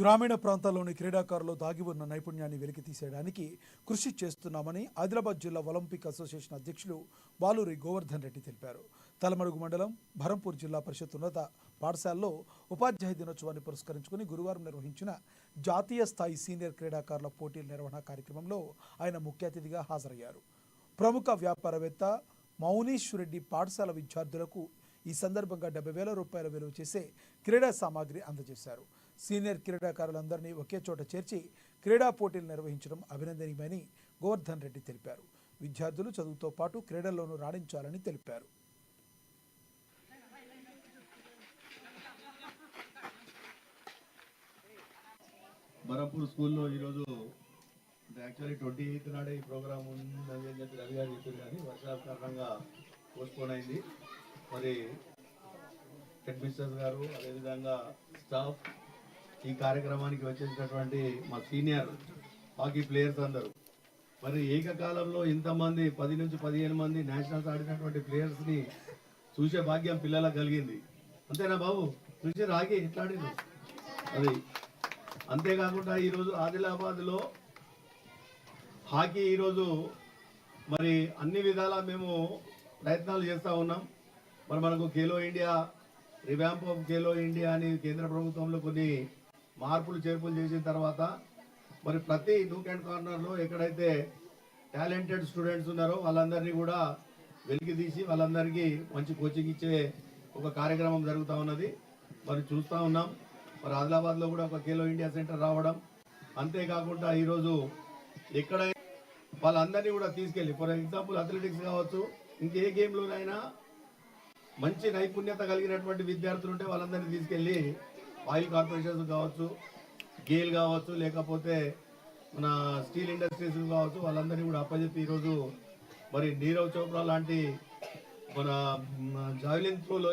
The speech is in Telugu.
గ్రామీణ ప్రాంతాల్లోని క్రీడాకారులు దాగి ఉన్న నైపుణ్యాన్ని వెలికి తీసేయడానికి కృషి చేస్తున్నామని ఆదిలాబాద్ జిల్లా ఒలింపిక్ అసోసియేషన్ అధ్యక్షులు బాలూరి గోవర్ధన్ రెడ్డి తెలిపారు. తలమడుగు మండలం భరంపూర్ జిల్లా పరిషత్ ఉన్నత పాఠశాలలో ఉపాధ్యాయ దినోత్సవాన్ని పురస్కరించుకుని గురువారం నిర్వహించిన జాతీయ స్థాయి సీనియర్ క్రీడాకారుల పోటీల నిర్వహణ కార్యక్రమంలో ఆయన ముఖ్య అతిథిగా హాజరయ్యారు. ప్రముఖ వ్యాపారవేత్త మౌనీష్ రెడ్డి పాఠశాల విద్యార్థులకు ఈ సందర్భంగా డెబ్బై వేల రూపాయల విలువ చేసే క్రీడా సామాగ్రి అందజేశారు. సీనియర్ క్రీడాకారులందరినీ ఒకే చోట చేర్చి క్రీడా పోటీలు నిర్వహించడం అభినందనీయమని గోవర్ధన్ రెడ్డి తెలిపారు. విద్యార్థులు చదువుతో పాటు క్రీడల్లోనూ రాణించాలని తెలిపారు. బరాపూర్ స్కూల్లో ఈరోజు యాక్చువల్లీ ట్వంటీ ఎయిత్ నాడే ఈ ప్రోగ్రామ్ ఉందని చెప్పి రవి గారు చెప్పారు కానీ వర్షాల కారణంగా పోస్ట్పోన్ అయింది. మరి హెడ్ మిస్టర్స్ గారు అదేవిధంగా స్టాఫ్ ఈ కార్యక్రమానికి వచ్చేసినటువంటి మా సీనియర్ హాకీ ప్లేయర్స్ అందరూ. మరి ఏకకాలంలో ఇంతమంది పది నుంచి పదిహేను మంది నేషనల్స్ ఆడినటువంటి ప్లేయర్స్ని చూసే భాగ్యం పిల్లలకు కలిగింది. అంతేనా బాబు? చూసి రాగి ఎట్లా అది అంతేకాకుండా ఈరోజు ఆదిలాబాద్లో హాకీ ఈరోజు మరి అన్ని విధాల మేము ప్రయత్నాలు చేస్తూ ఉన్నాం. మరి మనకు Khelo India revamp of Khelo India అని కేంద్ర ప్రభుత్వంలో కొన్ని మార్పులు చేర్పులు చేసిన తర్వాత మరి ప్రతి నూక్ అండ్ కార్నర్లో ఎక్కడైతే టాలెంటెడ్ స్టూడెంట్స్ ఉన్నారో వాళ్ళందరినీ కూడా వెలికి తీసి వాళ్ళందరికీ మంచి కోచింగ్ ఇచ్చే ఒక కార్యక్రమం జరుగుతూ ఉన్నది. మరి చూస్తూ ఉన్నాం. మరి ఆదిలాబాద్లో కూడా ఒక ఖేలో ఇండియా సెంటర్ రావడం. అంతేకాకుండా ఈరోజు ఎక్కడైనా వాళ్ళందరినీ కూడా తీసుకెళ్ళి ఫర్ ఎగ్జాంపుల్ అథ్లెటిక్స్ కావచ్చు ఇంకే గేమ్లోనైనా మంచి నైపుణ్యత కలిగినటువంటి విద్యార్థులు ఉంటే వాళ్ళందరినీ తీసుకెళ్ళి ఆయిల్ కార్పొరేషన్స్ కావచ్చు గేల్ కావచ్చు లేకపోతే మన స్టీల్ ఇండస్ట్రీస్ కావచ్చు వాళ్ళందరినీ కూడా అప్పచెప్పి ఈరోజు మరి నీరవ్ చోప్రా లాంటి మన జావెలిన్ త్రూలో